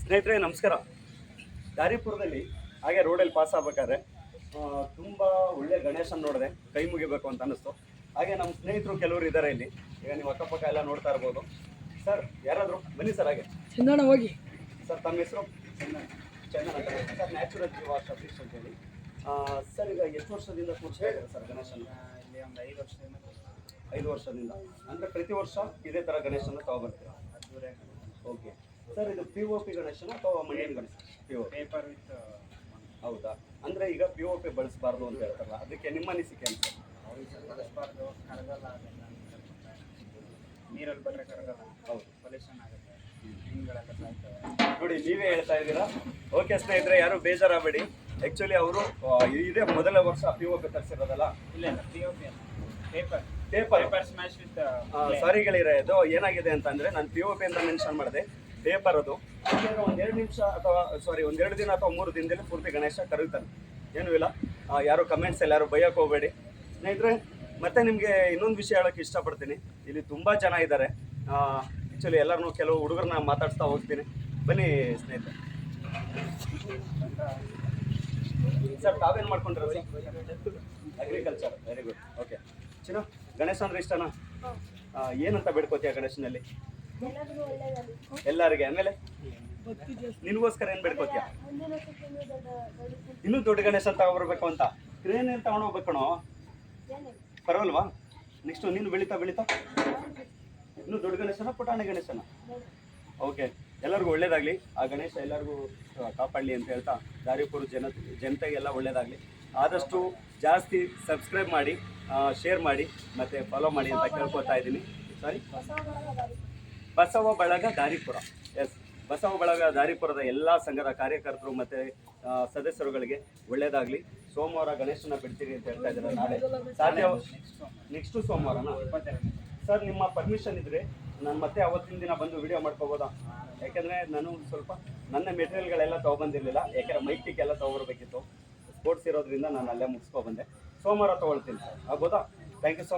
ಸ್ನೇಹಿತರೆ ನಮಸ್ಕಾರ. ದಾರಿಪುರದಲ್ಲಿ ಹಾಗೆ ರೋಡಲ್ಲಿ ಪಾಸ್ ಆಗ್ಬೇಕಾದ್ರೆ ತುಂಬ ಒಳ್ಳೆ ಗಣೇಶನ್ ನೋಡಿದೆ. ಕೈ ಮುಗಿಬೇಕು ಅಂತ ಅನಿಸ್ತು ಹಾಗೆ ನಮ್ಮ ಸ್ನೇಹಿತರು ಕೆಲವರು ಇದ್ದಾರೆ ಇಲ್ಲಿ. ಈಗ ನೀವು ಅಕ್ಕಪಕ್ಕ ಎಲ್ಲ ನೋಡ್ತಾ ಇರ್ಬೋದು. ಸರ್ ಯಾರಾದರೂ? ಬನ್ನಿ ಸರ್ ಹಾಗೆ. ಚಂದನ ಹೋಗಿ. ಸರ್ ತಮ್ಮ ಹೆಸರು? ಚಂದನ ಅಂತ ಸರ್ ನ್ಯಾಚುರಲ್ ಜೀವ ಸತೀಶ್ ಅಂತೇಳಿ ಸರ್ ಈಗ ಎಷ್ಟು ವರ್ಷದಿಂದ ಕೂರಿಸ್ತಾ ಇದ್ದಾರೆ ಸರ್ ಗಣೇಶನ ಇಲ್ಲಿ ಒಂದು ಐದು ವರ್ಷದಿಂದ ಐದು ವರ್ಷದಿಂದ. ಅಂದರೆ ಪ್ರತಿ ವರ್ಷ ಇದೇ ಥರ ಗಣೇಶನ ತಗೊಬರ್ತೀರಾ ಅದ್ದೂರಿ ಓಕೆ ಸರ್ ಇದು ಪಿ ಓ ಪಿ ಗಣೇಶನ ಅಥವಾ ಮಣ್ಣಿನ Ganesha? P O P paper with ಹೌದಾ? ಅಂದರೆ ಈಗ ಪಿ ಓ ಪಿ ಬಳಸಬಾರ್ದು ಅಂತ ಹೇಳ್ತಾರಲ್ಲ ಅದಕ್ಕೆ ನಿಮ್ಮ ಅನಿಸಿಕೆ ಅಂತ ಬಳಸಬಾರ್ದು ಕರಗಲ್ಲ ನೀರಲ್ಲಿ ಬಂದರೆ ಕರಗಲ್ಲ ಹೌದು. ಪೊಲ್ಯೂಷನ್ ಆಗುತ್ತೆ. ನೋಡಿ ನೀವೇ ಹೇಳ್ತಾ ಇದ್ದೀರಾ? ಓಕೆ ಸ್ನೇಹಿತರೆ ಯಾರು ಬೇಜಾರಾಗಬೇಡಿ. ಆ್ಯಕ್ಚುಲಿ ಅವರು ಇದೇ ಮೊದಲ ವರ್ಷ ಪಿ ಓ ಪಿ ತರಿಸಿರೋದಲ್ಲ? ಇಲ್ಲ ಇಲ್ಲ P O P paper sorry ಗೆಳೆಯರೆ ಇದು ಏನಾಗಿದೆ ಅಂತಂದ್ರೆ ನಾನು ಪಿ ಓ ಪಿ ಅಂತ ಮೆನ್ಷನ್ ಮಾಡಿದೆ. ಪೇಪರ್ ಅದು. ಒಂದೆರಡು ಒಂದ್ ಎರಡು ನಿಮಿಷ ಅಥವಾ ಸಾರಿ ಒಂದೆರಡು ದಿನ ಅಥವಾ ಮೂರು ದಿನದಲ್ಲಿ ಪೂರ್ತಿ ಗಣೇಶ ಕರೀತಾನೆ ಏನೂ ಇಲ್ಲ. ಯಾರು ಕಮೆಂಟ್ಸ್ ಎಲ್ಲ ಯಾರು ಬೈಯಕ್ಕೆ ಹೋಗಬೇಡಿ. ಸ್ನೇಹಿತರೆ ಮತ್ತೆ ನಿಮಗೆ ಇನ್ನೊಂದು ವಿಷಯ ಹೇಳೋಕ್ಕೆ ಇಷ್ಟಪಡ್ತೀನಿ. ಇಲ್ಲಿ ತುಂಬ ಜನ ಇದ್ದಾರೆ. ಆ್ಯಕ್ಚುಲಿ ಎಲ್ಲರನ್ನೂ ಕೆಲವು ಹುಡುಗರನ್ನ ಮಾತಾಡ್ಸ್ತಾ ಹೋಗ್ತೀನಿ. ಬನ್ನಿ ಸ್ನೇಹಿತರೆ. ಸರ್ ತಾವೇನು ಮಾಡ್ಕೊಂಡಿರೋ ಅಗ್ರಿಕಲ್ಚರ್ ವೆರಿ ಗುಡ್ ಓಕೆ ಚಿನ್ನ, ಗಣೇಶ ಅಂದ್ರೆ ಇಷ್ಟನಾ? ಏನಂತ ಬೇಡ್ಕೋತೀಯ ಗಣೇಶನಲ್ಲಿ? ಎಲ್ಲರಿಗೂ, ಆಮೇಲೆ? ನಿನ್ಗೋಸ್ಕರ ಏನು ಬೇಡ್ಕೋತೀಯ? ಇನ್ನೂ ದೊಡ್ಡ ಗಣೇಶ ಅಂತ ಬರ್ಬೇಕು ಅಂತ. ಕ್ರೇನ್ ಏನ್ ತಗೊಂಡು ಹೋಗ್ಬೇಕು ಕಣೋ. ಏನಿಲ್ಲ ಪರವಲ್ವಾ ನೆಕ್ಸ್ಟ್ ನೀನು ಬೆಳೀತಾ ಬೆಳೀತಾ? ಇನ್ನೂ ದೊಡ್ಡ ಗಣೇಶನ, ಪುಟಾಣಿ ಗಣೇಶನ? ಓಕೆ ಎಲ್ಲರಿಗೂ ಒಳ್ಳೇದಾಗ್ಲಿ. ಆ ಗಣೇಶ ಎಲ್ಲರಿಗೂ ಕಾಪಾಡಲಿ ಅಂತ ಹೇಳ್ತಾ, ದಾರಿಪುರ ಜನ, ಜನತೆಗೆಲ್ಲ ಒಳ್ಳೇದಾಗಲಿ. ಆದಷ್ಟು ಜಾಸ್ತಿ ಸಬ್ಸ್ಕ್ರೈಬ್ ಮಾಡಿ ಶೇರ್ ಮಾಡಿ, ಮತ್ತು ಫಾಲೋ ಮಾಡಿ ಅಂತ ಕೇಳ್ಕೊತಾ ಇದ್ದೀನಿ. ಸಾರಿ ಬಸವ ಬಳಗ ದಾರಿಪುರ. ಎಸ್ ಬಸವ ಬಳಗ ದಾರಿಪುರದ ಎಲ್ಲ ಸಂಘದ ಕಾರ್ಯಕರ್ತರು ಮತ್ತು ಸದಸ್ಯರುಗಳಿಗೆ ಒಳ್ಳೆಯದಾಗಲಿ ಸೋಮವಾರ ಗಣೇಶನ ಬಿಡ್ತೀರಿ ಅಂತ ಹೇಳ್ತಾ ಇದ್ದಾರೆ ನಾಳೆ. ಸಾಧ್ಯ ನೆಕ್ಸ್ಟು ಸೋಮವಾರನಾ? ಸರ್ ನಿಮ್ಮ ಪರ್ಮಿಷನ್ ಇದ್ರೆ ನಾನು ಮತ್ತೆ ಅವತ್ತಿನ ದಿನ ಬಂದು ವಿಡಿಯೋ ಮಾಡ್ಕೋಬೋದಾ? ಯಾಕೆಂದರೆ ನಾನು ಸ್ವಲ್ಪ, ನನ್ನ ಮೆಟೀರಿಯಲ್ಗಳೆಲ್ಲ ತೊಗೊಬಂದಿರಲಿಲ್ಲ ಯಾಕೆಂದ್ರೆ ಮೈಕಿಗೆ ಎಲ್ಲ ತೊಗೊಬರ್ಬೇಕಿತ್ತು ಸ್ಪೋರ್ಟ್ಸ್ ಇರೋದ್ರಿಂದ ನಾನು ಅಲ್ಲೇ ಮುಗಿಸ್ಕೊ ಬಂದೆ. ಸೋಮವಾರ ತೊಗೊಳ್ತೀನಿ ಸರ್. ಆಗ್ಬೋದಾ ಥ್ಯಾಂಕ್ ಯು ಸೊ